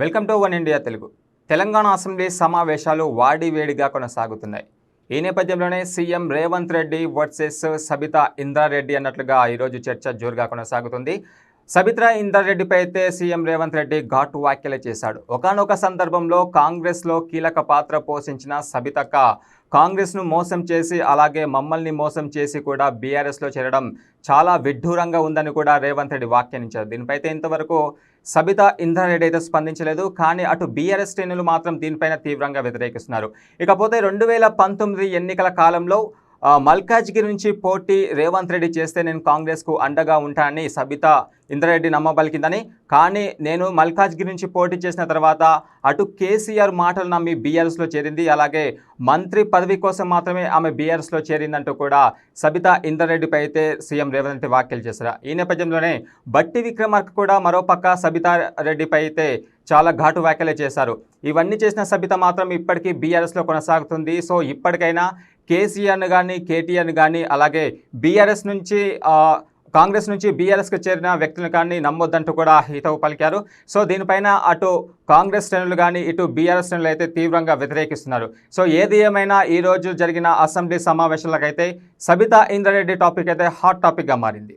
Welcome to one India Telugu. Telangana assembly సమావేశాలు వాడివేడిగా కొనసాగుతున్నాయి. ఈ నేపథ్యంలోనే సీఎం రేవంత్ రెడ్డి వర్సెస్ సబితా ఇంద్రారెడ్డి అన్నట్లుగా ఈరోజు చర్చ జోరుగా కొనసాగుతుంది. సబితా ఇంద్రారెడ్డిపై అయితే సీఎం రేవంత్ రెడ్డి ఘాటు వ్యాఖ్యలు చేశాడు. ఒకానొక సందర్భంలో కాంగ్రెస్లో కీలక పాత్ర పోషించిన సబితక్క కాంగ్రెస్ను మోసం చేసి అలాగే మమ్మల్ని మోసం చేసి కూడా బీఆర్ఎస్లో చేరడం చాలా విడ్డూరంగా ఉందని కూడా రేవంత్ రెడ్డి వ్యాఖ్యానించారు. దీనిపై అయితే ఇంతవరకు సబిత ఇంద్రారెడ్డి అయితే స్పందించలేదు. కానీ అటు బీఆర్ఎస్ శ్రేణులు మాత్రం దీనిపైన తీవ్రంగా వ్యతిరేకిస్తున్నారు. ఇకపోతే రెండు వేల పంతొమ్మిది ఎన్నికల కాలంలో మల్కాజ్గిరి నుంచి పోటీ రేవంత్ రెడ్డి చేస్తే నేను కాంగ్రెస్కు అండగా ఉంటానని సబిత ఇంద్రారెడ్డి నమ్మబలికిందని. కానీ నేను మల్కాజ్గిరి నుంచి పోటీ చేసిన తర్వాత అటు కేసీఆర్ మాటలు నమ్మి బీఆర్ఎస్లో చేరింది. అలాగే మంత్రి పదవి కోసం మాత్రమే ఆమె బీఆర్ఎస్లో చేరిందంటూ కూడా సబితా ఇంద్రారెడ్డిపై అయితే సీఎం రేవంత్ రెడ్డి వ్యాఖ్యలు చేశారు. ఈ నేపథ్యంలోనే బట్టి విక్రమార్క కూడా మరోపక్క సబితా రెడ్డిపై అయితే చాలా ఘాటు వ్యాఖ్యలే చేశారు. ఇవన్నీ చేసిన సబిత మాత్రం ఇప్పటికీ బీఆర్ఎస్లో కొనసాగుతుంది. సో ఇప్పటికైనా కేసీఆర్ను కానీ కేటీఆర్ని కానీ అలాగే బీఆర్ఎస్ నుంచి కాంగ్రెస్ నుంచి బీఆర్ఎస్కి చేరిన వ్యక్తులను కానీ నమ్మొద్దంటూ కూడా హితవు పలికారు. సో దీనిపైన అటు కాంగ్రెస్ శ్రేణులు కానీ ఇటు బీఆర్ఎస్ శ్రేణులు అయితే తీవ్రంగా వ్యతిరేకిస్తున్నారు. సో ఏది ఏమైనా ఈరోజు జరిగిన అసెంబ్లీ సమావేశాలకైతే సబితా ఇంద్రారెడ్డి టాపిక్ అయితే హాట్ టాపిక్గా మారింది.